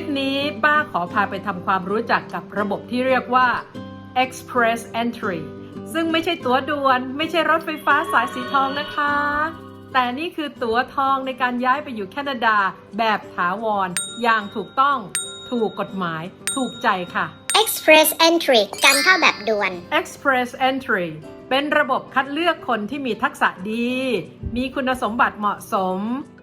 ปนี้ป้าขอพาไปทำความรู้จักกับระบบที่เรียกว่า Express Entry ซึ่งไม่ใช่ตั๋วด่วน ไม่ใช่รถไฟฟ้าสายสีทองนะคะ แต่นี่คือตั๋วทองในการย้ายไปอยู่แคนาดา แบบถาวร อย่างถูกต้อง ถูกกฎหมาย ถูกใจค่ะ Express Entry การเข้าแบบด่วน Express Entry เป็นระบบคัดเลือกคนที่มีทักษะดี มีคุณสมบัติเหมาะสม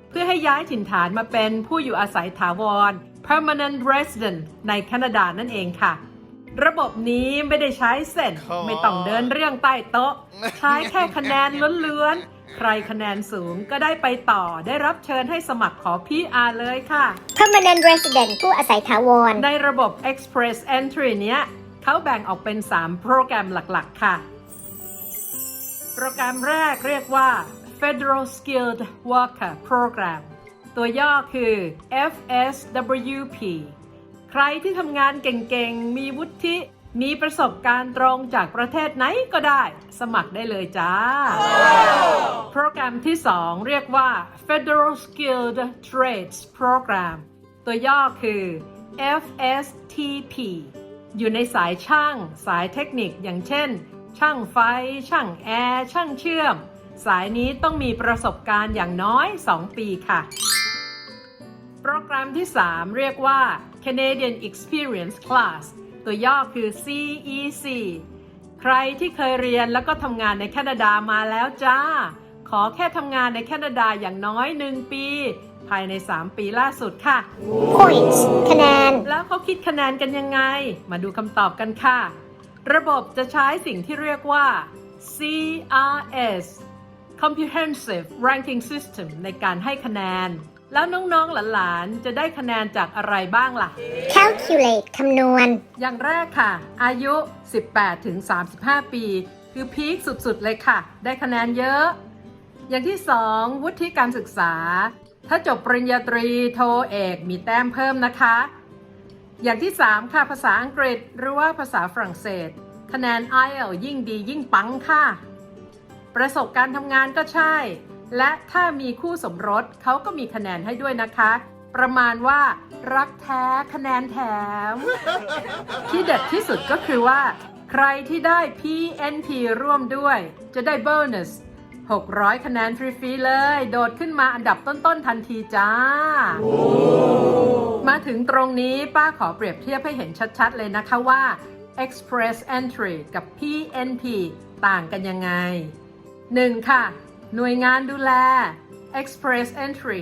เพื่อให้ย้ายถิ่นฐานมาเป็นผู้อยู่อาศัยถาวร permanent resident ในแคนาดานั่นเองค่ะ ระบบนี้ไม่ได้ใช้เส้น Come on ไม่ต้องเดินเรื่องใต้โต๊ะ ใช้แค่คะแนนล้วนๆ ใครคะแนนสูงก็ได้ไปต่อได้รับเชิญให้สมัครขอ PR เลยค่ะ Permanent Resident ผู้อาศัยถาวร ในระบบ Express Entry เนี้ยเขาแบ่งออกเป็น 3 โปรแกรมหลักๆ ค่ะ โปรแกรมแรกเรียกว่า Federal Skilled Worker Program ตัวย่อคือ FSWP ใครที่ทำงานเก่งๆ มีวุฒิ มีประสบการณ์ตรงจากประเทศไหนก็ได้ สมัครได้เลยจ้า โปรแกรมที่ 2 เรียกว่า Federal Skilled Trades Program ตัวย่อคือ FSTP อยู่ในสายช่าง สายเทคนิคอย่างเช่น ช่างไฟ ช่างแอร์ ช่างเชื่อม สายนี้ต้องมีประสบการณ์อย่างน้อย 2 ปีค่ะ โปรแกรมที่ 3 เรียกว่า Canadian Experience Class ตัวย่อคือ CEC ใครที่เคยเรียนแล้วก็ทำงานในแคนาดามาแล้วจ้า ขอแค่ทำงานในแคนาดาอย่างน้อย 1 ปี ภายใน 3 ปีล่าสุดค่ะ Points คะแนน แล้วเขาคิดคะแนนกันยังไง มาดูคำตอบกันค่ะ ระบบจะใช้สิ่งที่เรียกว่า CRS Comprehensive Ranking System ในการให้คะแนน แล้วน้องๆ หลานๆ จะได้คะแนนจากอะไรบ้างล่ะ Calculate คำนวณ อย่างแรกค่ะ อายุ 18 ถึง 35 ปี คือพีคสุดๆ เลยค่ะ ได้คะแนนเยอะ อย่างที่ 2 วุฒิการศึกษา ถ้าจบปริญญาตรีโทเอกมีแต้มเพิ่มนะคะ อย่างที่ 3 ค่ะ ภาษาอังกฤษหรือว่าภาษาฝรั่งเศส คะแนน IELTS ยิ่งดียิ่งปังค่ะ ประสบการณ์ทำงานก็ใช่ และถ้ามีคู่สมรสเขาก็มีคะแนนให้ด้วยนะคะ ประมาณว่ารักแท้คะแนนแถม ที่เด็ดที่สุดก็คือว่า ใครที่ได้ PNP ร่วมด้วย จะได้โบนัส600 คะแนนฟรีๆเลย โดดขึ้นมาอันดับต้นๆทันทีจ้า มาถึงตรงนี้ป้าขอเปรียบเทียบให้เห็นชัดๆ เลยนะคะว่า Express Entry กับ PNP ต่างกันยังไง 1. ค่ะ หน่วยงานดูแล Express Entry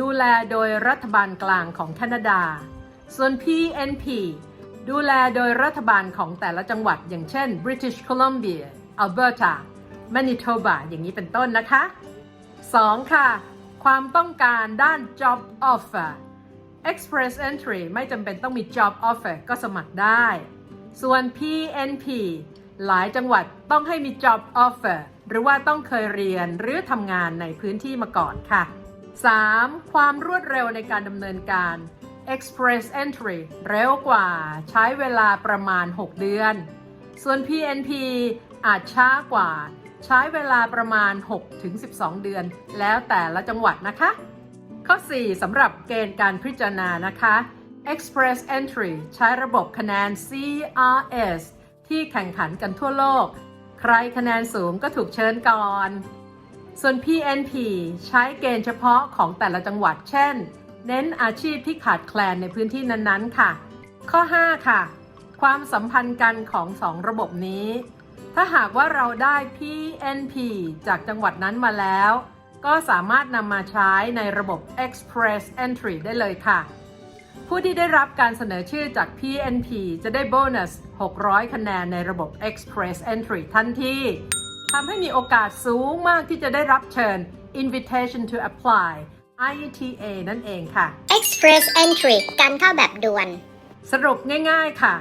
ดูแลโดยรัฐบาลกลางของแคนาดา ส่วน PNP ดูแลโดยรัฐบาลของแต่ละจังหวัด อย่างเช่น British Columbia Alberta Manitoba อย่างนี้เป็นต้นนะคะ 2. ค่ะ ความต้องการด้าน job offer Express Entry ไม่จำเป็นต้องมี job offer ก็สมัครได้ ส่วน PNP หลายจังหวัดต้องให้มี job offer หรือว่าต้องเคยเรียนหรือทำงานในพื้นที่มาก่อนค่ะ 3. ความรวดเร็วในการดำเนินการ Express Entry เร็วกว่าใช้เวลาประมาณ 6 เดือน ส่วน PNP อาจช้ากว่า ใช้เวลาประมาณ 6-12 เดือน แล้วแต่ละจังหวัดนะคะ ข้อ 4สำหรับเกณฑ์การพิจารณานะคะ Express Entry ใช้ระบบคะแนน CRS ที่แข่งขันกันทั่วโลก ใครคะแนนสูงก็ถูกเชิญก่อน ส่วน PNP ใช้เกณฑ์เฉพาะของแต่ละจังหวัด เช่น เน้นอาชีพที่ขาดแคลนในพื้นที่นั้นๆ ค่ะ ข้อ 5 ค่ะ ความสัมพันธ์กันของสองระบบนี้ ถ้าหากว่าเราได้ PNP จากจังหวัดนั้นมาแล้ว ก็สามารถนำมาใช้ในระบบ Express Entry ได้เลยค่ะ ผู้ที่ได้รับการเสนอชื่อจาก PNP จะได้โบนัส 600 คะแนนในระบบ Express Entry ทันทีทำให้มีโอกาสสูงมากที่จะได้รับเชิญ Invitation to Apply IETA นั่นเองค่ะ Express Entry การเข้าแบบด่วน สรุปง่ายๆค่ะ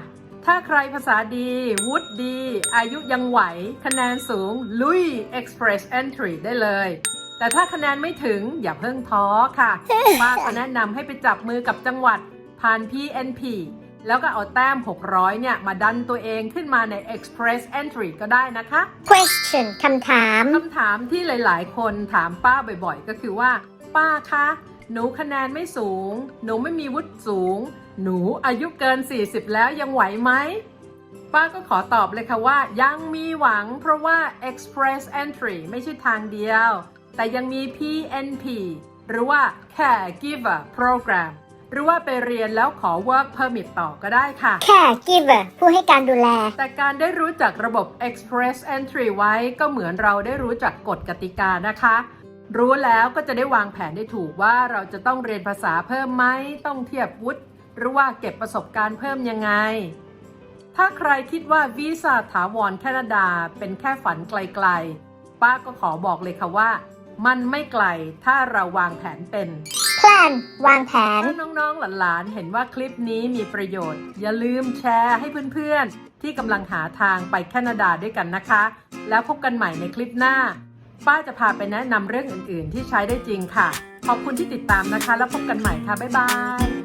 ถ้าใครภาษาดี วุฒิดี อายุยังไหว คะแนนสูง ลุย Express Entry ได้เลย แต่ถ้าคะแนนไม่ถึงอย่าเพิ่งท้อค่ะป้าก็แนะนำให้ไปจับมือกับจังหวัด ผ่าน PNP แล้วก็เอาแต้ม 600 เนี่ย มาดันตัวเองขึ้นมาใน Express Entry ก็ได้นะคะ Question คำถาม คำถามที่หลาย ๆ คนถามป้าบ่อยๆ ก็คือว่า ป้าคะหหนูคะแนนไม่สูง หนูไม่มีวุฒิสูง หนูอายุเกิน 40 แล้วยังไหวไหม ป้าก็ขอตอบเลยค่ะว่า ยังมีหวังเพราะว่า Express Entry ไม่ใช่ทางเดียว แต่ยังมี PNP หรือว่า Caregiver Program หรือว่าไปเรียนแล้วขอ Work Permit ต่อก็ได้ค่ะ caregiver ผู้ให้การดูแล แต่การได้รู้จักระบบ Express Entry ไว้ก็เหมือนเราได้รู้จักกฎกติกานะคะ รู้แล้วก็จะได้วางแผนได้ถูกว่าเราจะต้องเรียนภาษาเพิ่มไหมต้องเทียบวุฒิหรือว่าเก็บประสบการณ์เพิ่มยังไง ถ้าใครคิดว่าวีซ่าถาวรแคนาดาเป็นแค่ฝันไกลๆ ป้าก็ขอบอกเลยค่ะว่า มันไม่ไกลถ้าเราวางแผนเป็น plan วางแผน ถ้าน้องๆ หลานๆ เห็นว่าคลิปนี้มีประโยชน์ อย่าลืมแชร์ให้เพื่อนๆ ที่กำลังหาทางไปแคนาดาด้วยกันนะคะ แล้วพบกันใหม่ในคลิปหน้า ป้าจะพาไปแนะนำเรื่องอื่นๆ ที่ใช้ได้จริงค่ะ ขอบคุณที่ติดตามนะคะ แล้วพบกันใหม่ค่ะ บ๊ายบาย